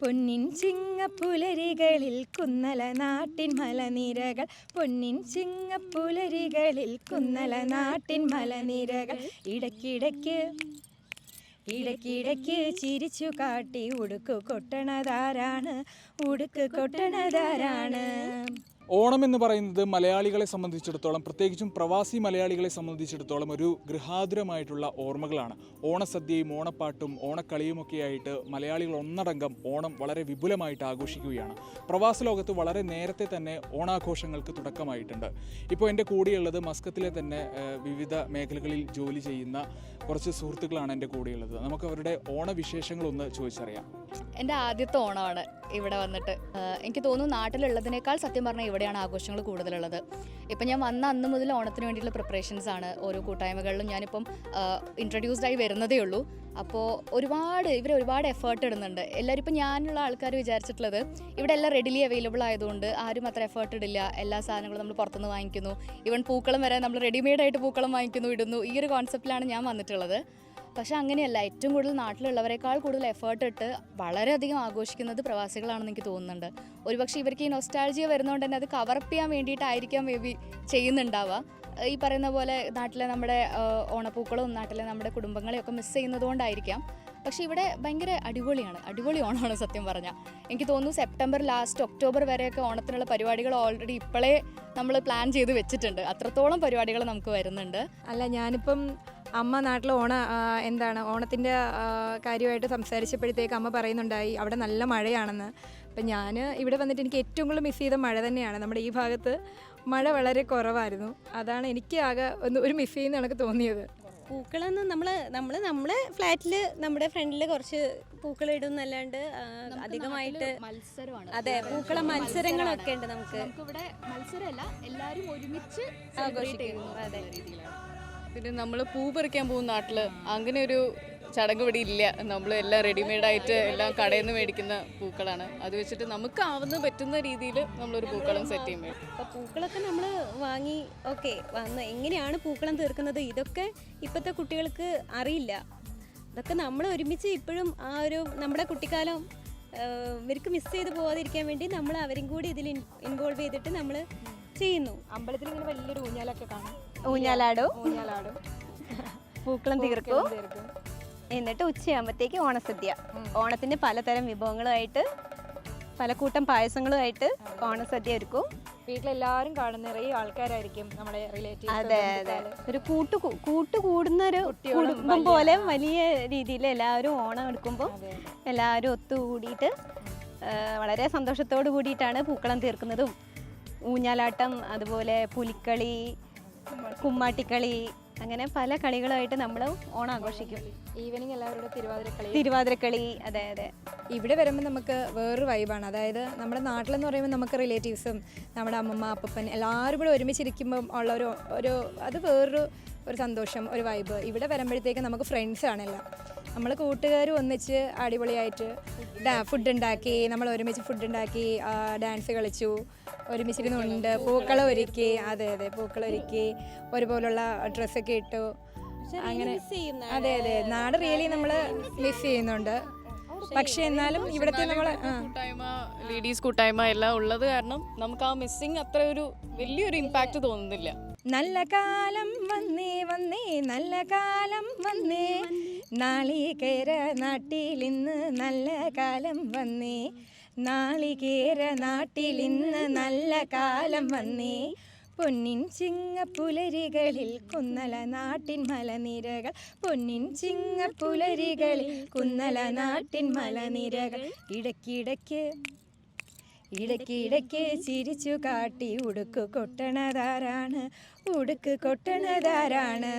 പൊന്നിൻ ചിങ്ങപ്പുലരികളിൽ കുന്നല നാട്ടിൻ മലനിരകൾ. പൊന്നിൻ ചിങ്ങപ്പുലരികളിൽ കുന്നല നാട്ടിൻ മലനിരകൾ. ഇടയ്ക്കിടയ്ക്ക് ഇടയ്ക്കിടയ്ക്ക് ചിരിച്ചു കാട്ടി ഉടുക്ക് കൊട്ടണതാരാണ്? ഉടുക്ക് കൊട്ടണതാരാണ്? ഓണം എന്ന് പറയുന്നത് മലയാളികളെ സംബന്ധിച്ചിടത്തോളം പ്രത്യേകിച്ചും പ്രവാസി മലയാളികളെ സംബന്ധിച്ചിടത്തോളം ഒരു ഗൃഹാതുരമായിട്ടുള്ള ഓർമ്മകളാണ്. ഓണസദ്യയും ഓണപ്പാട്ടും ഓണക്കളിയുമൊക്കെ ആയിട്ട് മലയാളികൾ ഒന്നടങ്കം ഓണം വളരെ വിപുലമായിട്ട് ആഘോഷിക്കുകയാണ്. പ്രവാസ ലോകത്ത് വളരെ നേരത്തെ തന്നെ ഓണാഘോഷങ്ങൾക്ക് തുടക്കമായിട്ടുണ്ട്. ഇപ്പോൾ എന്റെ കൂടെയുള്ളത് മസ്കത്തിലെ തന്നെ വിവിധ മേഖലകളിൽ ജോലി ചെയ്യുന്ന കുറച്ച് സുഹൃത്തുക്കളാണ് എന്റെ കൂടെയുള്ളത്. നമുക്ക് അവരുടെ ഓണവിശേഷങ്ങളൊന്ന് ചോദിച്ചറിയാം. എന്റെ ആദ്യത്തെ ഓണമാണ് ഇവിടെ വന്നിട്ട്. എനിക്ക് തോന്നുന്നു നാട്ടിലുള്ളതിനേക്കാൾ സത്യം പറഞ്ഞാൽ ഇവിടെയാണ് ആഘോഷങ്ങൾ കൂടുതലുള്ളത്. ഇപ്പം ഞാൻ വന്ന അന്ന് മുതൽ ഓണത്തിന് വേണ്ടിയിട്ടുള്ള പ്രിപ്പറേഷൻസ് ആണ്. ഓരോ കൂട്ടായ്മകളിലും ഞാനിപ്പം ഇൻട്രൊഡ്യൂസ്ഡായി വരുന്നതേ ഉള്ളൂ. അപ്പോൾ ഒരുപാട് ഇവർ ഒരുപാട് എഫേർട്ട് ഇടുന്നുണ്ട്. എല്ലാവരും ഇപ്പം ഞാനുള്ള ആൾക്കാർ വിചാരിച്ചിട്ടുള്ളത് ഇവിടെ എല്ലാം റെഡിലി അവൈലബിൾ ആയതുകൊണ്ട് ആരും അത്ര എഫേർട്ട് ഇടില്ല. എല്ലാ സാധനങ്ങളും നമ്മൾ പുറത്തുനിന്ന് വാങ്ങിക്കുന്നു. ഈവൻ പൂക്കളം വരെ നമ്മൾ റെഡിമെയ്ഡായിട്ട് പൂക്കളം വാങ്ങിക്കുന്നു ഇടുന്നു. ഈ ഒരു കോൺസെപ്റ്റിലാണ് ഞാൻ വന്നിട്ടുള്ളത്. പക്ഷെ അങ്ങനെയല്ല ഏറ്റവും കൂടുതൽ നാട്ടിലുള്ളവരെക്കാൾ കൂടുതൽ എഫേർട്ട് ഇട്ട് വളരെയധികം ആഘോഷിക്കുന്നത് പ്രവാസികളാണെന്ന് എനിക്ക് തോന്നുന്നുണ്ട്. ഒരുപക്ഷെ ഇവർക്ക് ഈ നൊസ്റ്റാൾജിയ വരുന്നതുകൊണ്ട് തന്നെ അത് കവറപ്പ് ചെയ്യാൻ വേണ്ടിയിട്ടായിരിക്കാം മേ ബി ചെയ്യുന്നുണ്ടാവുക. ഈ പറയുന്ന പോലെ നാട്ടിലെ നമ്മുടെ ഓണപ്പൂക്കളും നാട്ടിലെ നമ്മുടെ കുടുംബങ്ങളെയൊക്കെ മിസ് ചെയ്യുന്നതുകൊണ്ടായിരിക്കാം. പക്ഷേ ഇവിടെ ഭയങ്കര അടിപൊളിയാണ്. അടിപൊളി ഓണമാണ് സത്യം പറഞ്ഞാൽ എനിക്ക് തോന്നുന്നു സെപ്റ്റംബർ ലാസ്റ്റ് ഒക്ടോബർ വരെയൊക്കെ ഓണത്തിനുള്ള പരിപാടികൾ ഓൾറെഡി ഇപ്പോഴേ നമ്മൾ പ്ലാൻ ചെയ്ത് വെച്ചിട്ടുണ്ട്. അത്രത്തോളം പരിപാടികൾ നമുക്ക് വരുന്നുണ്ട്. അല്ല ഞാനിപ്പം അമ്മ നാട്ടിൽ ഓണ എന്താണ് ഓണത്തിന്റെ കാര്യമായിട്ട് സംസാരിച്ചപ്പോഴത്തേക്ക് അമ്മ പറയുന്നുണ്ടായി അവിടെ നല്ല മഴയാണെന്ന്. അപ്പം ഞാൻ ഇവിടെ വന്നിട്ട് എനിക്ക് ഏറ്റവും കൂടുതൽ മിസ് ചെയ്ത മഴ തന്നെയാണ്. നമ്മുടെ ഈ ഭാഗത്ത് മഴ വളരെ കുറവായിരുന്നു. അതാണ് എനിക്ക് ആകെ ഒന്ന് ഒരു മിസ് ചെയ്യുന്ന എനിക്ക് തോന്നിയത്. പൂക്കളൊന്നും നമ്മൾ നമ്മൾ നമ്മുടെ ഫ്ലാറ്റിൽ നമ്മുടെ ഫ്രണ്ടിൽ കുറച്ച് പൂക്കൾ ഇടുന്നല്ലാണ്ട് അധികമായിട്ട് മത്സരമാണ്. അതെ പൂക്കള മത്സരങ്ങളൊക്കെ ഉണ്ട് നമുക്ക്. ഇവിടെ മത്സരമല്ല എല്ലാവരും ഒരുമിച്ച് ആഘോഷിക്കുന്നു. അതെ. പിന്നെ നമ്മൾ പൂ പറിക്കാൻ പോകുന്ന നാട്ടിൽ അങ്ങനെ ഒരു ചടങ്ങ് ഇവിടെ ഇല്ല. നമ്മൾ എല്ലാം റെഡിമെയ്ഡ് ആയിട്ട് എല്ലാം കടയിൽ നിന്ന് മേടിക്കുന്ന പൂക്കളാണ്. അത് വെച്ചിട്ട് നമുക്ക് ആവുന്ന പറ്റുന്ന രീതിയിൽ നമ്മളൊരു പൂക്കളം സെറ്റ് ചെയ്യും. അപ്പോൾ പൂക്കളൊക്കെ നമ്മൾ വാങ്ങി ഓക്കെ വന്ന് എങ്ങനെയാണ് പൂക്കളം തീർക്കുന്നത്? ഇതൊക്കെ ഇപ്പോഴത്തെ കുട്ടികൾക്ക് അറിയില്ല. അതൊക്കെ നമ്മൾ ഒരുമിച്ച് ഇപ്പോഴും ആ ഒരു നമ്മുടെ കുട്ടിക്കാലം ഇവർക്ക് മിസ് ചെയ്ത് പോകാതിരിക്കാൻ വേണ്ടി നമ്മൾ അവരും കൂടി ഇതിൽ ഇൻവോൾവ് ചെയ്തിട്ട് നമ്മൾ ചെയ്യുന്നു. അമ്പലത്തിൽ ഇങ്ങനെ വലിയൊരു ഊഞ്ഞാലൊക്കെ കാണും. ഊഞ്ഞാലാടും? ഊഞ്ഞാലാടും. പൂക്കളം തീർക്കും. എന്നിട്ട് ഉച്ചയാകുമ്പോഴത്തേക്ക് ഓണസദ്യ. ഓണത്തിന് പലതരം വിഭവങ്ങളുമായിട്ട് പല കൂട്ടം പായസങ്ങളുമായിട്ട് ഓണസദ്യ ഒരുക്കും. വീട്ടിലെല്ലാവരും കാണുന്ന നിറയെ ആൾക്കാരായിരിക്കും നമ്മുടെ റിലേറ്റീവ് അതെ അതെ. ഒരു കൂട്ട് കൂട്ട് കൂടുന്ന ഒരു കുടുംബം പോലെ വലിയ രീതിയിൽ എല്ലാവരും ഓണം എടുക്കുമ്പോൾ എല്ലാവരും ഒത്തുകൂടിയിട്ട് വളരെ സന്തോഷത്തോട് കൂടിയിട്ടാണ് പൂക്കളം തീർക്കുന്നതും. ഊഞ്ഞാലാട്ടം അതുപോലെ പുലിക്കളി കുമ്മാട്ടിക്കളി അങ്ങനെ പല കളികളായിട്ട് നമ്മൾ ഓണം ആഘോഷിക്കും. ഈവനിങ് എല്ലാവരുടെ തിരുവാതിരക്കളി. തിരുവാതിരക്കളി അതെ അതെ. ഇവിടെ വരുമ്പോൾ നമുക്ക് വേറൊരു വൈബാണ് അതായത് നമ്മുടെ നാട്ടിലെന്ന് പറയുമ്പോൾ നമുക്ക് റിലേറ്റീവ്സും നമ്മുടെ അമ്മമ്മ അപ്പപ്പൻ എല്ലാവരും കൂടെ ഒരുമിച്ചിരിക്കുമ്പം ഉള്ള ഒരു ഒരു അത് വേറൊരു ഒരു സന്തോഷം ഒരു വൈബ് ഇവിടെ വരുമ്പോഴത്തേക്ക് നമുക്ക് ഫ്രണ്ട്സ് ആണല്ലോ നമ്മൾ കൂട്ടുകാർ ഒന്നിച്ച് അടിപൊളിയായിട്ട് ഫുഡ് ഉണ്ടാക്കി നമ്മൾ ഒരുമിച്ച് ഫുഡ് ഉണ്ടാക്കി ഡാൻസ് കളിച്ചു ഒരുമിച്ചിരുന്നുണ്ട് പൂക്കളം ഒരുക്കി അതെ അതെ പൂക്കളം ഒരുക്കി ഒരുപോലുള്ള ഡ്രസ്സൊക്കെ ഇട്ടു. അങ്ങനെ അതെ അതെ നാട് റിയലി നമ്മൾ മിസ് ചെയ്യുന്നുണ്ട്. പക്ഷെ എന്നാലും ഇവിടുത്തെ നമ്മൾ കൂട്ടായ്മ ലേഡീസ് കൂട്ടായ്മ എല്ലാം ഉള്ളത് കാരണം നമുക്ക് ആ മിസ്സിങ് അത്ര ഒരു വലിയൊരു ഇമ്പാക്റ്റ് തോന്നുന്നില്ല. നല്ല കാലം വന്നേ വന്നേ നല്ല കാലം വന്നേ. നാളികേര നാട്ടിൽ ഇന്ന് നല്ല കാലം വന്നേ. നാളികേര നാട്ടിൽ ഇന്ന് നല്ല കാലം വന്നേ. പൊന്നിൻ ചിങ്ങപ്പുലരികളിൽ കുന്നല നാട്ടിൻ മലനിരകൾ. പൊന്നിൻ ചിങ്ങപ്പുലരികളിൽ കുന്നല നാട്ടിൻ മലനിരകൾ. ഇടയ്ക്കിടയ്ക്ക് ഇടയ്ക്കിടയ്ക്ക് ചിരിച്ചു കാട്ടി ഉടുക്ക് കൊട്ടണതാരാണ്. ഉടുക്ക് കൊട്ടണതാരാണ്.